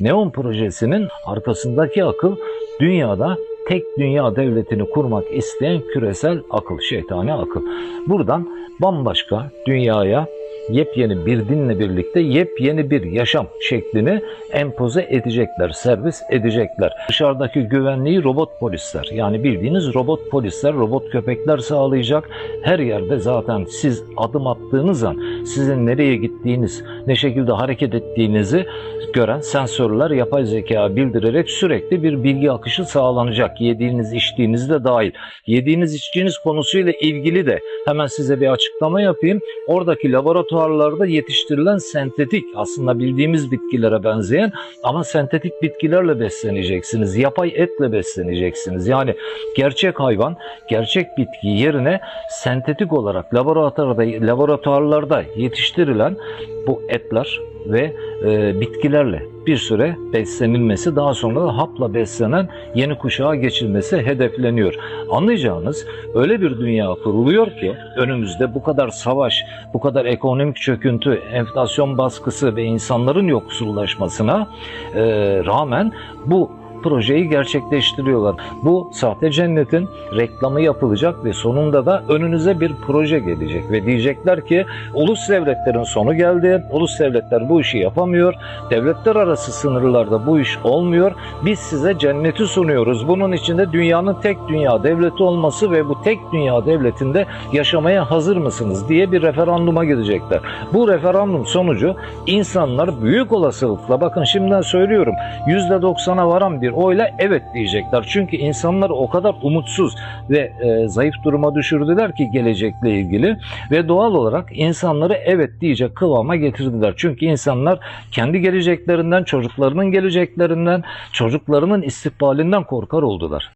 Neon projesinin arkasındaki akıl dünyada tek dünya devletini kurmak isteyen küresel akıl, şeytani akıl. Buradan bambaşka dünyaya yepyeni bir dinle birlikte yepyeni bir yaşam şeklini empoze edecekler, servis edecekler. Dışarıdaki güvenliği robot polisler yani bildiğiniz robot polisler, robot köpekler sağlayacak. Her yerde zaten siz adım attığınız an sizin nereye gittiğiniz, ne şekilde hareket ettiğinizi gören sensörler yapay zeka bildirerek sürekli bir bilgi akışı sağlanacak. Yediğiniz, içtiğiniz de dahil. Yediğiniz, içtiğiniz konusuyla ilgili de hemen size bir açıklama yapayım. Oradaki laboratuvarlarda yetiştirilen sentetik aslında bildiğimiz bitkilere benzeyen ama sentetik bitkilerle besleneceksiniz. Yapay etle besleneceksiniz. Yani gerçek hayvan, gerçek bitki yerine sentetik olarak laboratuvarda laboratuvarlarda yetiştirilen bu etler ve e, bitkilerle bir süre beslenilmesi daha sonra da hapla beslenen yeni kuşağa geçilmesi hedefleniyor. Anlayacağınız öyle bir dünya kuruluyor ki önümüzde bu kadar savaş, bu kadar ekonomik çöküntü, enflasyon baskısı ve insanların yoksullaşmasına e, rağmen bu projeyi gerçekleştiriyorlar. Bu sahte cennetin reklamı yapılacak ve sonunda da önünüze bir proje gelecek ve diyecekler ki ulus devletlerin sonu geldi. Ulus devletler bu işi yapamıyor. Devletler arası sınırlarda bu iş olmuyor. Biz size cenneti sunuyoruz. Bunun içinde dünyanın tek dünya devleti olması ve bu tek dünya devletinde yaşamaya hazır mısınız diye bir referanduma gidecekler. Bu referandum sonucu insanlar büyük olasılıkla bakın şimdiden söylüyorum %90'a varan bir oyla evet diyecekler. Çünkü insanlar o kadar umutsuz ve e, zayıf duruma düşürdüler ki gelecekle ilgili ve doğal olarak insanları evet diyecek kıvama getirdiler. Çünkü insanlar kendi geleceklerinden, çocuklarının geleceklerinden, çocuklarının istikbalinden korkar oldular.